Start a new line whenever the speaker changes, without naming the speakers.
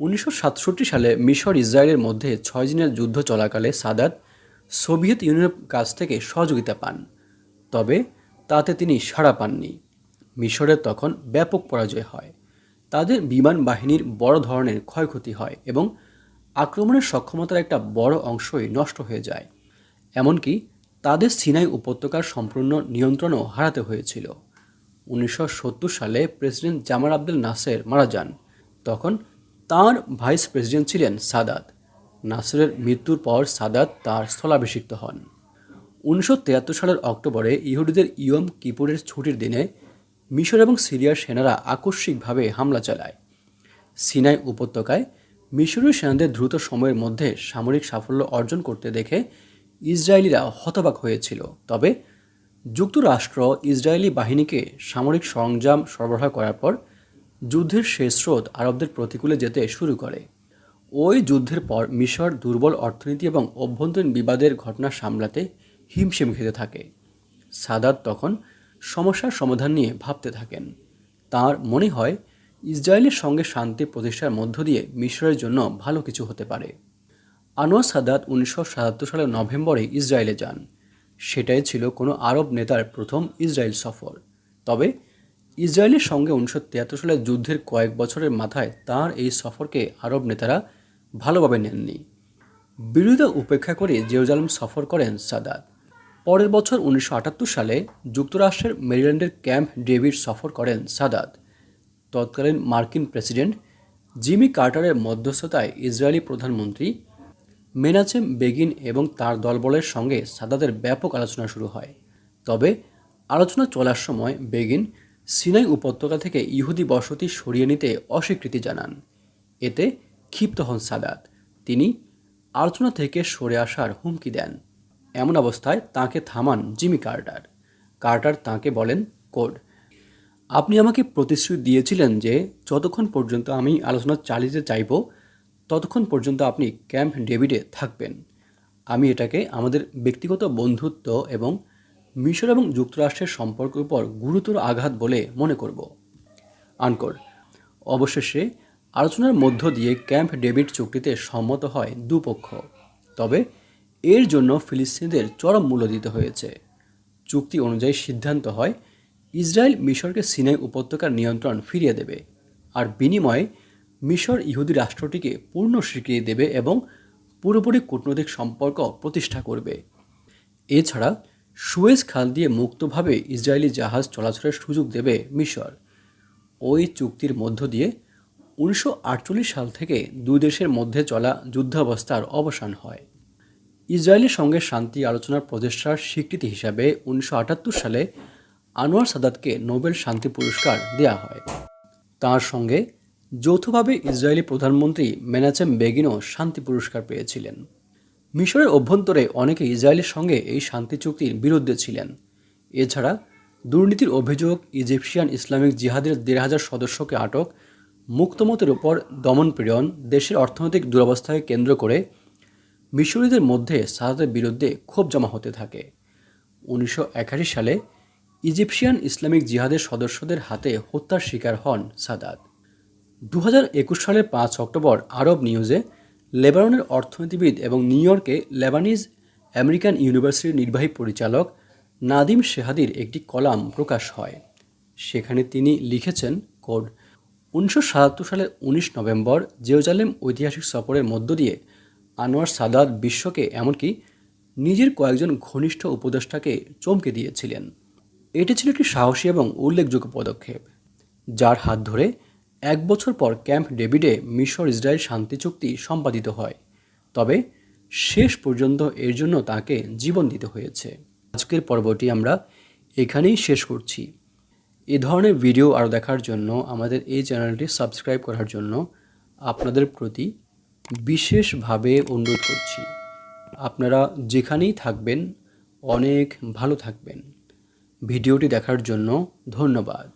উনিশশো সাতষট্টি সালে মিশর ইসরায়েলের মধ্যে ছয় দিনের যুদ্ধ চলাকালে সাদাত সোভিয়েত ইউনিয়নের কাছ থেকে সহযোগিতা পান, তবে তাতে তিনি সাড়া পাননি। মিশরের তখন ব্যাপক পরাজয় হয়। তাদের বিমান বাহিনীর বড় ধরনের ক্ষয়ক্ষতি হয় এবং আক্রমণের সক্ষমতার একটা বড় অংশই নষ্ট হয়ে যায়। এমনকি তাদের সিনাই উপত্যকার সম্পূর্ণ নিয়ন্ত্রণও হারাতে হয়েছিল। উনিশশো সত্তর সালে প্রেসিডেন্ট জামার আব্দুল নাসের মারা যান। তখন তার ভাইস প্রেসিডেন্ট ছিলেন সাদাত। নাসেরের মৃত্যুর পর সাদাত তার স্থলাভিষিক্ত হন। উনিশশো তিয়াত্তর সালের অক্টোবরে ইহুদিদের ইয়ম কিপুরের ছুটির দিনে মিশর এবং সিরিয়ার সেনারা আকস্মিকভাবে হামলা চালায়। সিনাই উপত্যকায় মিশরীয় সেনাদের দ্রুত সময়ের মধ্যে সামরিক সাফল্য অর্জন করতে দেখে ইসরায়েলিরা হতবাক হয়েছিল। তবে যুক্তরাষ্ট্র ইসরায়েলি বাহিনীকে সামরিক সরঞ্জাম সরবরাহ করার পর যুদ্ধের শেষ স্রোত আরবদের প্রতিকূলে যেতে শুরু করে। ওই যুদ্ধের পর মিশর দুর্বল অর্থনীতি এবং অভ্যন্তরীণ বিবাদের ঘটনা সামলাতে হিমশিম খেতে থাকে। সাদাত তখন সমস্যার সমাধান নিয়ে ভাবতে থাকেন। তার মনে হয়, ইসরায়েলের সঙ্গে শান্তি প্রতিষ্ঠার মধ্য দিয়ে মিশরের জন্য ভালো কিছু হতে পারে। আনোয়ার সাদাত উনিশশো সাতাত্তর সালের নভেম্বরে ইসরায়েলে যান। সেটাই ছিল কোনো আরব নেতার প্রথম ইসরায়েল সফর। তবে ইসরায়েলের সঙ্গে উনিশশো তিয়াত্তর সালের যুদ্ধের কয়েক বছরের মাথায় তার এই সফরকে আরব নেতারা ভালোভাবে নেননি। বিরোধিতা উপেক্ষা করে জেরুজালেম সফর করেন সাদাত। পরের বছর উনিশশো আটাত্তর সালে যুক্তরাষ্ট্রের মেরিল্যান্ডের ক্যাম্প ডেভিড সফর করেন সাদাত। তৎকালীন মার্কিন প্রেসিডেন্ট জিমি কার্টারের মধ্যস্থতায় ইসরায়েলি প্রধানমন্ত্রী মেনাচেম বেগিন এবং তার দলবলের সঙ্গে সাদাতের ব্যাপক আলোচনা শুরু হয়। তবে আলোচনা চলার সময় বেগিন সিনাই উপত্যকা থেকে ইহুদি বসতি সরিয়ে নিতে অস্বীকৃতি জানান। এতে ক্ষিপ্ত হন সাদাত। তিনি আলোচনা থেকে সরে আসার হুমকি দেন। এমন অবস্থায় তাকে থামান জিমি কার্টার। কার্টার তাকে বলেন, কোড, আপনি আমাকে প্রতিশ্রুতি দিয়েছিলেন যে যতক্ষণ পর্যন্ত আমি আলোচনা চালিয়ে চাইব ততক্ষণ পর্যন্ত আপনি ক্যাম্প ডেভিডে থাকবেন। আমি এটাকে আমাদের ব্যক্তিগত বন্ধুত্ব এবং মিশর এবং যুক্তরাষ্ট্রের সম্পর্কের উপর গুরুতর আঘাত বলে মনে করব। আনকোর, অবশেষে আলোচনার মধ্য দিয়ে ক্যাম্প ডেভিড চুক্তিতে সম্মত হয় দুপক্ষ। তবে এর জন্য ফিলিস্তিনিদের চরম মূল্য দিতে হয়েছে। চুক্তি অনুযায়ী সিদ্ধান্ত হয়, ইসরায়েল মিশরকে সিনাই উপত্যকার নিয়ন্ত্রণ ফিরিয়ে দেবে আর বিনিময়ে মিশর ইহুদি রাষ্ট্রটিকে পূর্ণ স্বীকৃতি দেবে এবং পুরোপুরি কূটনৈতিক সম্পর্ক প্রতিষ্ঠা করবে। এছাড়া সুয়েজ খাল দিয়ে মুক্তভাবে ইসরায়েলি জাহাজ চলাচলের সুযোগ দেবে মিশর। ওই চুক্তির মধ্য দিয়ে উনিশশো আটচল্লিশ সাল থেকে দুই দেশের মধ্যে চলা যুদ্ধাবস্থার অবসান হয়। ইসরায়েলের সঙ্গে শান্তি আলোচনার প্রচেষ্টার স্বীকৃতি হিসাবে উনিশশো আটাত্তর সালে আনোয়ার সাদাতকে নোবেল শান্তি পুরস্কার দেওয়া হয়। তার সঙ্গে যৌথভাবে ইসরায়েলি প্রধানমন্ত্রী মেনাচেম বেগিনও শান্তি পুরস্কার পেয়েছিলেন। মিশরের অভ্যন্তরে অনেকে ইসরায়েলের সঙ্গে এই শান্তি চুক্তির বিরুদ্ধে ছিলেন। এছাড়া দুর্নীতির অভিযোগ ইজিপশিয়ান ইসলামিক জিহাদের দেড় হাজার সদস্যকে আটক, মুক্তমতের উপর দমনপীড়ন দেশের অর্থনৈতিক দুরবস্থাকে কেন্দ্র করে মিশরীদের মধ্যে সাদাতের বিরুদ্ধে ক্ষোভ জমা হতে থাকে। উনিশশো একাশি সালে ইজিপশিয়ান ইসলামিক জিহাদের সদস্যদের হাতে হত্যার শিকার হন সাদাত। দু সালের পাঁচ অক্টোবর আরব নিউজে লেবাননের অর্থনীতিবিদ এবং নিউ ইয়র্কে লেবানিজ আমেরিকান ইউনিভার্সিটির নির্বাহী পরিচালক নাদিম শেহাদির একটি কলাম প্রকাশ হয়। সেখানে তিনি লিখেছেন, কোড, উনিশশো সাতাত্তর সালের উনিশ নভেম্বর জেরুজালেম ঐতিহাসিক সফরের মধ্য দিয়ে আনোয়ার সাদাত বিশ্বকে এমনকি নিজের কয়েকজন ঘনিষ্ঠ উপদেষ্টাকে চমকে দিয়েছিলেন। এটি ছিল একটি সাহসী এবং উল্লেখযোগ্য পদক্ষেপ, যার হাত ধরে এক বছর পর ক্যাম্প ডেভিডে মিশর ইসরায়েল শান্তি চুক্তি সম্পাদিত হয়। তবে শেষ পর্যন্ত এর জন্য তাকে জীবন দিতে হয়েছে। আজকের পর্বটি আমরা এখানেই শেষ করছি। এ ধরনের ভিডিও আরও দেখার জন্য আমাদের এই চ্যানেলটি সাবস্ক্রাইব করার জন্য আপনাদের প্রতি বিশেষভাবে অনুরোধ করছি। আপনারা যেখানেই থাকবেন, অনেক ভালো থাকবেন। ভিডিওটি দেখার জন্য ধন্যবাদ।